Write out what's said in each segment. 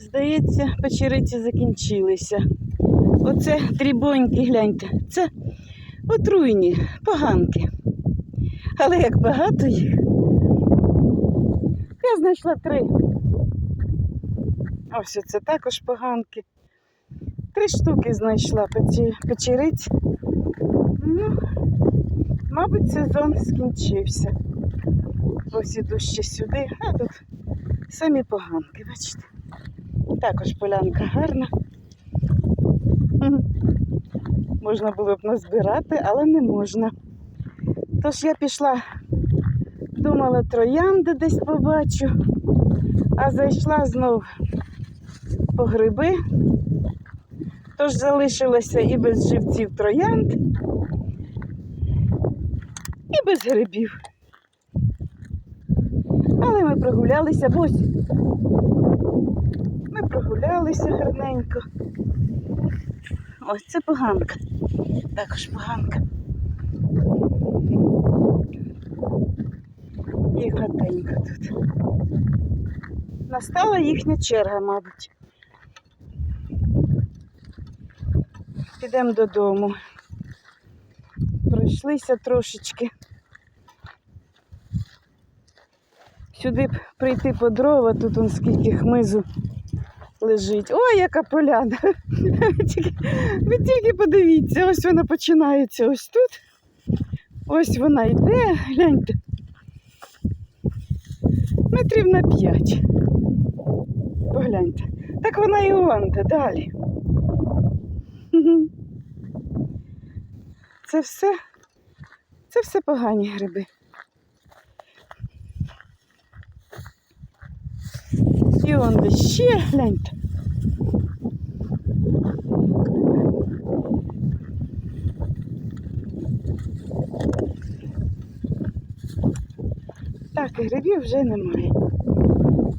Здається, печериці закінчилися. Оце дрібоньки, гляньте, це отруйні, поганки. Але як багато їх. Я знайшла три. Ось це також поганки. Три штуки знайшла печериць. Ну, мабуть, сезон скінчився. Ось іду ще сюди, а тут самі поганки, бачите. Також полянка гарна. Можна було б назбирати, але не можна. Тож я пішла, думала, троянди десь побачу, а зайшла знов по гриби. Тож залишилося і без живців троянд, і без грибів. Але ми прогулялися, бо ось ми прогулялися гарненько. Ось це поганка. Також поганка. І гладенько тут. Настала їхня черга, мабуть. Підемо додому. Пройшлися трошечки. Сюди прийти по дрова, тут он скільки хмизу лежить. Ой, яка поляна! Ви тільки, ви тільки подивіться, ось вона починається ось тут. Ось вона йде, гляньте. Метрів на п'ять. Погляньте. Так вона і он де далі. Це все, це все погані гриби. І он де ще гляньте. Так, грибів вже немає.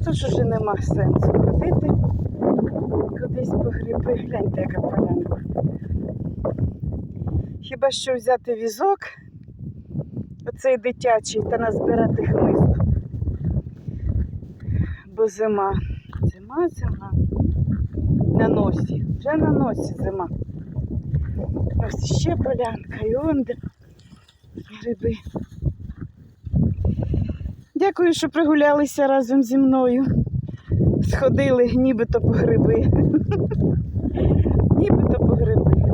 Тож уже нема сенсу ходити. Кудись по гриби. Гляньте, яка полянка. Хіба що взяти візок, оцей дитячий, та назбирати хмизу. Бо зима. Зима, зима. На носі. Вже на носі зима. Ось ще полянка і он де гриби. Дякую, що прогулялися разом зі мною. Сходили нібито по гриби. Нібито по гриби.